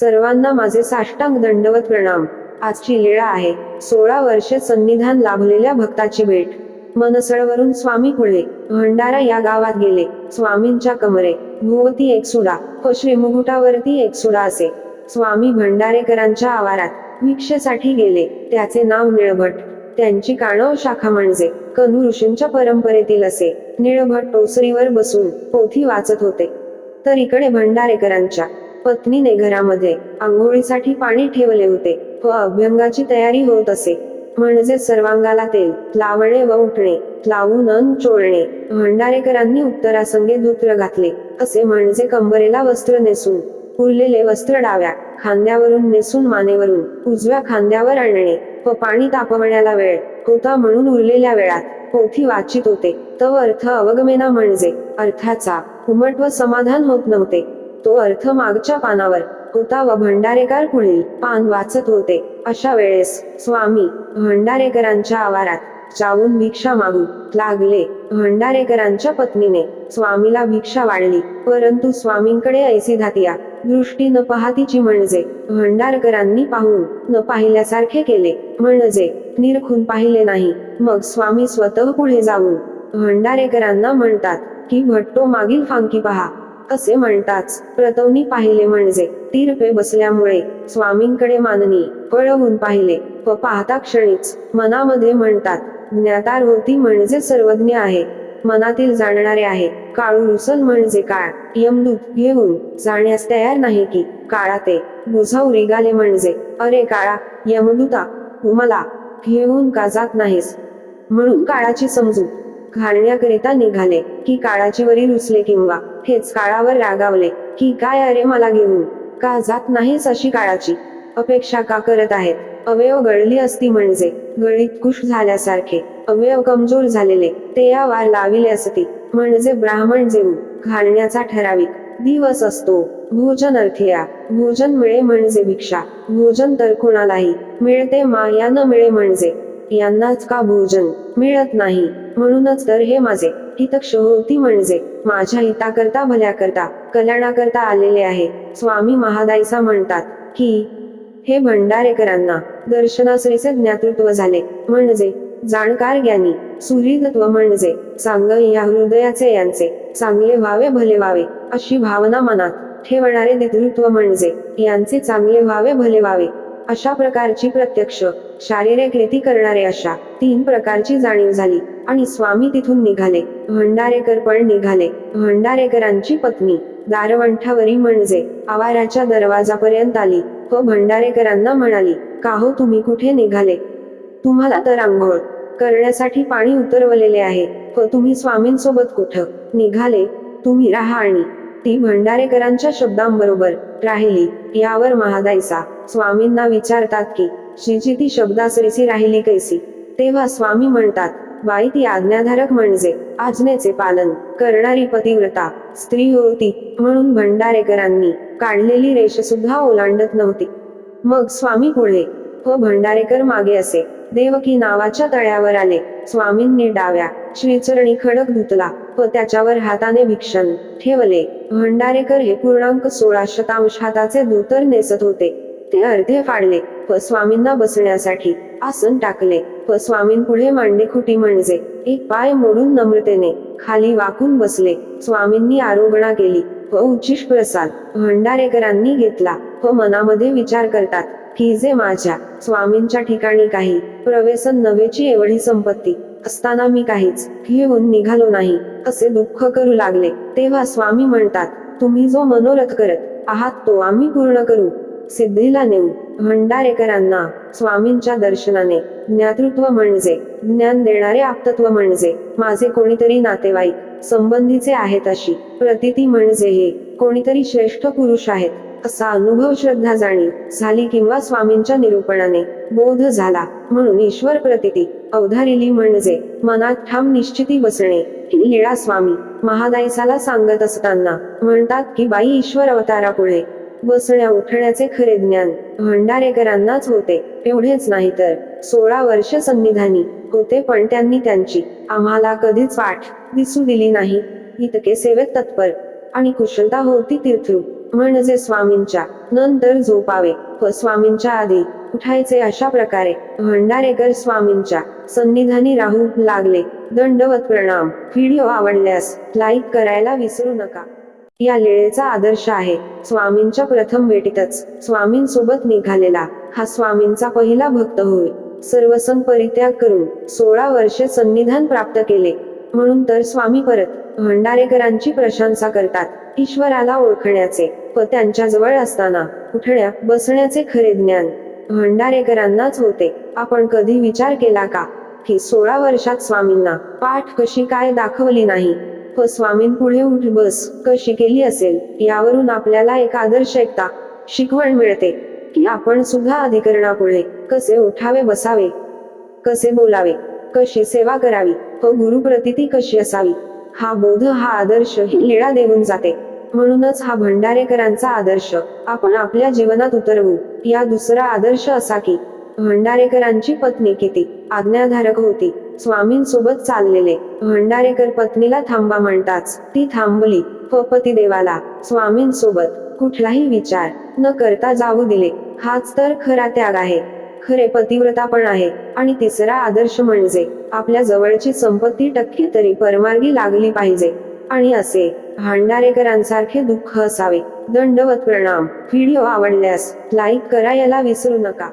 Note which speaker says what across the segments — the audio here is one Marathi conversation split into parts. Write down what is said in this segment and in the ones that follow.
Speaker 1: सर्वांना माझे साष्टांग दंडवत प्रणाम. आजची लीळा आहे. सोळा वर्षे सन्निधान लाभलेल्या भक्ताची भेट. मनसळवरून स्वामी पुढे. भंडारा या गावात गेले. स्वामींच्या कमरे. भोवती एक सुडा. व श्रीमुकुटावरती एक सुडा असे. स्वामी भंडारेकरांच्या आवारात. भिक्षेसाठी गेले. त्याचे नाव निळभट. त्यांची काणव शाखा म्हणजे. कनू ऋषींच्या परंपरेतील असे. निळभट टोसरीवर बसून पोथी वाचत होते. तर इकडे भंडारेकरांच्या. पत्नीने घरामध्ये आंघोळीसाठी पाणी ठेवले होते. व अभ्यंगाची तयारी होत असे. म्हणजे सर्वांगाला तेल लावणे व उठणे लावून अन चोळणे. भंडारेकरांनी उत्तरासंगे धुत्र घातले. असे म्हणजे कंबरेला वस्त्र नेसून उरलेले वस्त्र डाव्या खांद्यावरून नेसून मानेवरून उजव्या खांद्यावर आणणे. व पाणी तापवण्याला वेळ होता म्हणून उरलेल्या वेळात पोथी वाचित होते. तो अर्थ अवगमेना म्हणजे अर्थाचा उमट व समाधान होत नव्हते. तो अर्थ मागच्या पानावर. होता व भंडारेकर पुढील पान वाचत होते. अशा वेळेस स्वामी भंडारेकरांच्या आवारात जाऊन भिक्षा मागू लागले. भंडारेकरांच्या पत्नीने स्वामीला भिक्षा वाढली. परंतु स्वामींकडे ऐसी धातिया दृष्टी न पाहतीची म्हणजे भंडारकरांनी पाहून न पाहिल्यासारखे केले. म्हणजे निरखून पाहिले नाही. मग स्वामी स्वतः पुढे जाऊन भंडारेकरांना म्हणतात की भट्टो मागील फांकी पहा. असे म्हणताच प्रतवनी पाहिले म्हणजे तीरपे बसल्यामुळे स्वामींकडे माननी पळवून पाहिले. व पाहता क्षणीच मनामध्ये म्हणतात ज्ञातार होती म्हणजे सर्वज्ञ आहे. मनातील जाणणारे आहे. काळू रुसल म्हणजे काळ. यमदूत घेऊन जाण्यास तयार नाही की काळा ते बुझाऊ रिगाले म्हणजे अरे काळा यमदूता तू मला घेऊन का जात नाहीस? म्हणून काळाची समजूत घालण्याकरिता निघाले की काळाचे वरी रुसले किंवा हेच काळावर रागावले की काय अरे मला घेऊन? का जात नाहीस अशी काळाची? अपेक्षा का करत आहेत? अवयव गळली असती म्हणजे गळीत कुश झाल्यासारखे. अवयव कमजोर झालेले ते या वार लाविले असती. म्हणजे ब्राह्मण जेवू घालण्याचा ठराविक. दिवस असतो भोजन अर्थिया. भोजन मिळे म्हणजे भिक्षा. भोजन तर कोणालाही. मिळते मा या न मिळे म्हणजे. यांनाच का भोजन? मिळत नाही. म्हणूनच तर हे माझे हितक्ष होती म्हणजे माझ्या हिताकरता भल्याकरता कल्याणाकरता आलेले आहे. स्वामी महादाईसा म्हणतात की हे भंडारेकरांना दर्शनासरीचे ज्ञातृत्व झाले. म्हणजे जाणकार ज्ञानी सुहृदत्व म्हणजे सांग या हृदयाचे यांचे चांगले व्हावे भले व्हावे अशी भावना मनात ठेवणारे नेतृत्व म्हणजे यांचे चांगले व्हावे भले व्हावे. अशा प्रकारची प्रत्यक्ष शारीरिक रीती करणारे अशा तीन प्रकारची जाणीव झाली आणि स्वामी तिथून निघाले. भंडारेकर पण निघाले. भंडारेकरांची पत्नी दारवंठावरी म्हणजे आवाराच्या दरवाजापर्यंत आली. व भंडारेकरांना म्हणाली का हो तुम्ही कुठे निघाले? तुम्हाला तर आंघोळ करण्यासाठी पाणी उतरवलेले आहे. व तुम्ही स्वामींसोबत कुठं निघाले? तुम्ही राहा आणि ती भंडारेकरांच्या शब्दांबरोबर राहिली. यावर महादायचा स्वामींना विचारतात की श्रीची ती शब्दासरीसी राहिली कैसी? तेव्हा स्वामी म्हणतात बाई ती आज्ञाधारक म्हणजे आज्ञेचे पालन करणारी पतिव्रता स्त्री होती म्हणून भंडारेकरांनी काढलेली रेष सुद्धा ओलांडत नव्हती. मग स्वामी पुढे व भंडारेकर मागे असे देवकी नावाच्या तळ्यावर आले. स्वामींनी डाव्या श्रीचरणी खडक धुतला व त्याच्यावर हाताने भिक्षण ठेवले. भंडारेकर हे पूर्णांक सोळा शतांश हाताचे धोतर नेसत होते. ते अर्धे फाडले. व स्वामींना बसण्यासाठी आसन टाकले. व स्वामींपुढे मांडे खुटी म्हणजे एक पाय मोडून नम्रतेने खाली वाकून बसले. स्वामींनी आरोगणा केली. व उच्चिष प्रसाद भंडारेकरांनी घेतला. व मनामध्ये विचार करतात की जे माझ्या स्वामींच्या ठिकाणी काही प्रवेसन नव्हेची एवढी संपत्ती असताना मी काहीच घेऊन निघालो नाही. असे दुःख करू लागले. तेव्हा स्वामी म्हणतात तुम्ही जो मनोरथ करत आहात तो आम्ही पूर्ण करू. सिद्धीला नेऊ. भंडारेकरांना स्वामींच्या दर्शनाने. ज्ञातृत्व म्हणजे ज्ञान देणारे आप्तत्व म्हणजे माझे कोणीतरी नातेवाईक संबंधीचे आहेत अशी. प्रतिती म्हणजे हे कोणीतरी श्रेष्ठ पुरुष आहेत असा अनुभव श्रद्धा जाणीव झाली किंवा स्वामींच्या निरूपणाने बोध झाला. म्हणून ईश्वर प्रतिती अवधारिली म्हणजे मनात ठाम निश्चिती बसणे. लीळा स्वामी महादायसाला सांगत असताना म्हणतात की बाई ईश्वर अवतारापुढे बसण्या उठण्याचे खरे ज्ञान भंडारेकरांनाच होते एवढेच नाही तर सोळा वर्ष संविधानी होते पण त्यांनी त्यांची आम्हाला कधीच वाट दिसू दिली नाही. इतके सेवेत तत्पर आणि कुशलता होती तीर्थरू. म्हणजे स्वामींच्या नंतर झोपावे व स्वामींच्या आधी उठायचे अशा प्रकारे भंडारेकर स्वामींच्या संनिधानी राहू लागले. दंडवत प्रणाम. व्हिडिओ आवडल्यास लाईक करायला विसरू नका. या लीळेचा आदर्श आहे. स्वामींच्या प्रथम भेटीतच स्वामींसोबत निघालेला हा स्वामींचा पहिला भक्त होय. सर्वसन परित्याग करून सोळा वर्षे सन्निधान प्राप्त केले. म्हणून तर स्वामी परत भंडारेकरांची प्रशंसा करतात ईश्वराला ओळखण्याचे व त्यांच्या जवळ असताना उठण्या बसण्याचे खरे ज्ञान. भंडारेकरांनाच होते. आपण कधी विचार केला का की सोळा वर्षात स्वामींना पाठ कशी काय दाखवली नाही? व स्वामींपुढे उठ बस कशी केली असेल? यावरून आपल्याला एक आदर्श ऐकता शिकवण मिळते की आपण सुद्धा अधिकरणापुढे कसे उठावे बसावे कसे बोलावे कशी सेवा करावी व गुरुप्रतिती कशी असावी हा बोध हा आदर्श ही लीळा देऊन जाते. म्हणूनच हा भंडारेकरांचा आदर्श आपण आपल्या जीवनात उतरवू या दुसरा आदर्श असा की भंडारेकरांची पत्नी किती? आज्ञाधारक होती. स्वामींसोबत चाललेले. भंडारेकर पत्नीला थांबा म्हणताच ती थांबली. व पतिदेवाला स्वामींसोबत. कुठलाही विचार न करता जाऊ दिले. हाच तर खरा त्याग आहे. खरे पतिव्रता पण आहे. आणि तिसरा आदर्श म्हणजे आपल्या जवळची संपत्ती टक्के तरी परमार्गी लागली पाहिजे. आणि असे भांडारेकरांसारखे दुःख असावे. दंडवत प्रणाम. व्हिडिओ आवडल्यास लाईक करायला विसरू नका.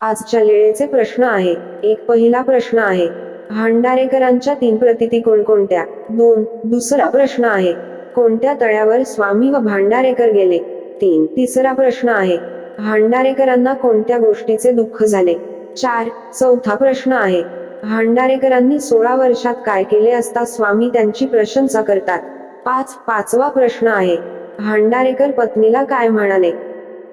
Speaker 1: आजच्या लेळेचे प्रश्न आहे. एक पहिला प्रश्न आहे. भांडारेकरांच्या तीन प्रतिती कोणकोणत्या? दोन दुसरा प्रश्न आहे. कोणत्या तळ्यावर स्वामी व भांडारेकर गेले? तीन तिसरा प्रश्न आहे. भांडारेकरांना कोणत्या गोष्टीचे दुःख झाले? चार चौथा प्रश्न आहे. भांडारेकरांनी सोळा वर्षात काय केले असता स्वामी त्यांची प्रशंसा करतात? पाच पाचवा प्रश्न आहे. भांडारेकर पत्नीला काय म्हणाले?